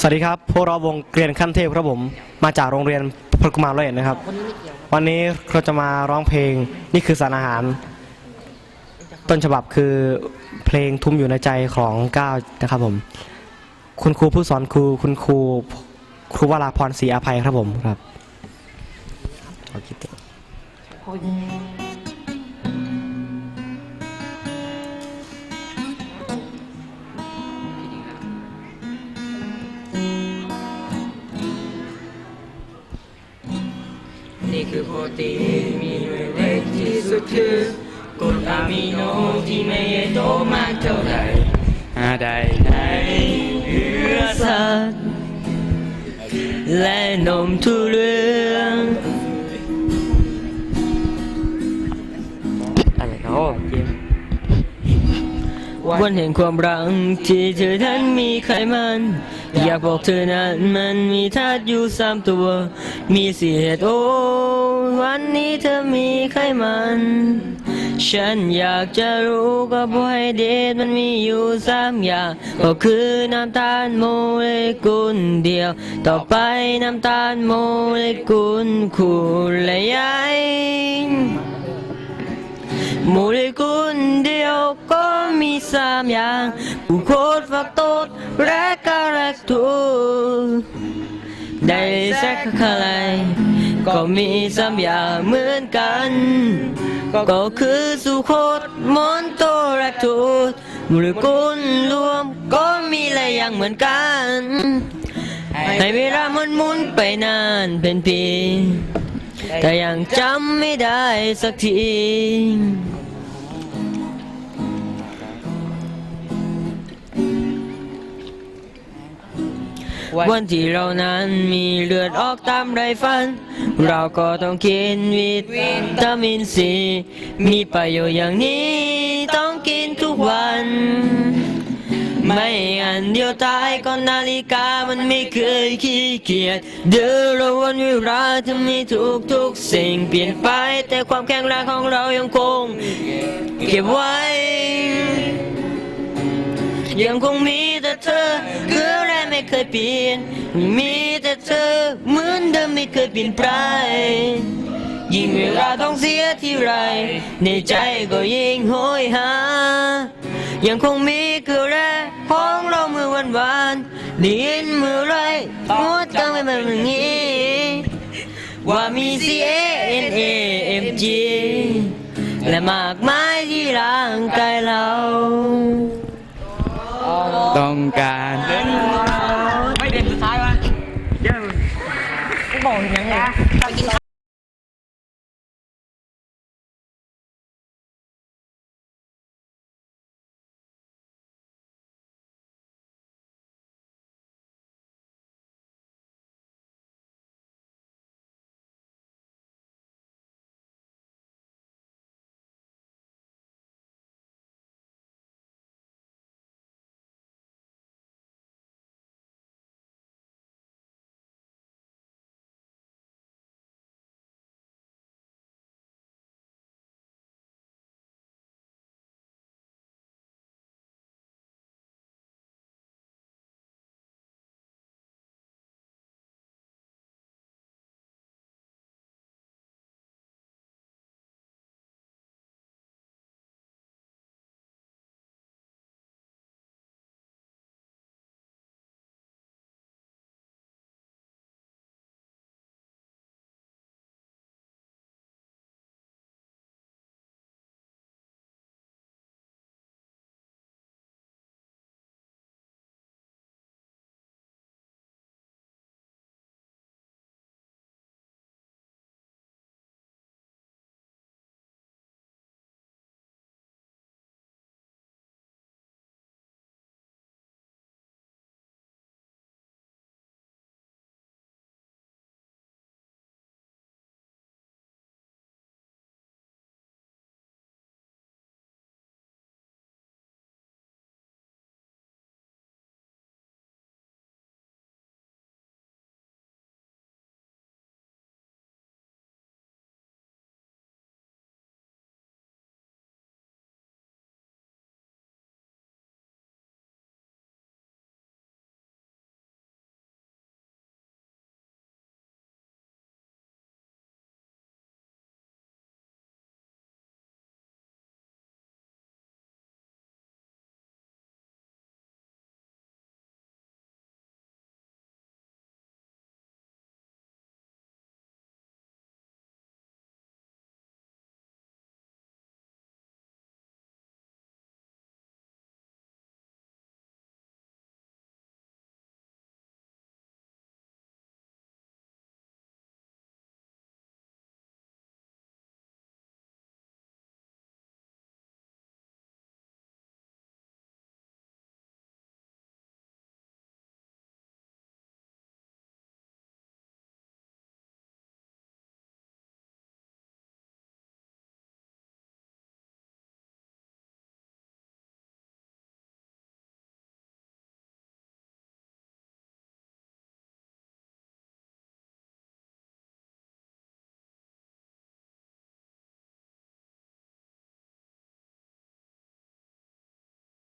สวัสดีครับ พวกเราวงเกรียนขั้นเทพครับผม มาจากโรงเรียนพลกุมารร้อยเอ็ดนะครับ วันนี้เราจะมาร้องเพลงนี่คือสารอาหาร ต้นฉบับคือเพลงทุ่มอยู่ในใจของก้าวนะครับผม คุณครูผู้สอนครูคุณครูครูวราพรศรีอภัยครับผมครับเอคิดตัว คือโปรตีนมีหน่วยเล็กที่สุดคือกรดอะมิโนที่ไม่ใหญ่โตมากเท่าไหร่อาใดในเนื้อสัตว์และนมทุเรียน วันแห่งความรักที่เธอนั้นมีไขมัน อยากบอกเธอนั้นมันมีธาตุอยู่สามตัว มีสี่เหตุโอ้วันนี้เธอมีไขมัน ฉันอยากจะรู้ก็บอกให้เดทมันมีอยู่สามอย่างก็คือน้ำตาลโมเลกุลเดียว ต่อไปน้ำตาลโมเลกุลคู่และใหญ่ สามอย่างกูโคสฟักโตสและกาแลคโตสได้แซคคาไลก็มีสามอย่างเหมือนกัน ก็คือสุโคสมอนโตแลคโตสโมเลกุลรวมก็มีหลายอย่างเหมือนกันให้เวลามันหมุนไปนานเป็นปีแต่ยังจำไม่ได้สักที วันที่เรานั้นมีเลือดออกตามไรฟัน เราก็ต้องกินวิตามินซีมีประโยชน์อย่างนี้ต้องกินทุกวัน ไม่อันเดียวตายก่อนนาฬิกามันไม่เคยขี้เกียจเดินรวันเวลาจะมีทุกทุกๆสิ่งเปลี่ยนไป แต่ความแข็งแรงของเรายังคง เก็บไว้ ยังคงมีแต่เธอคืออะไร เคยเปลี่ยน มีแต่เธอเหมือนเดิมไม่เคยเปลี่ยนไปยิ่งเวลาต้องเสียที่ไร ในใจก็ยิ่งโหยหา ยังคงมีคือแรกของเราเมื่อวันวานๆได้ยินมือไรหัวใจไม่เป็นอย่างนี้ว่ามี C A N A M G และมากมายที่ร่างกายเรา ต้องการ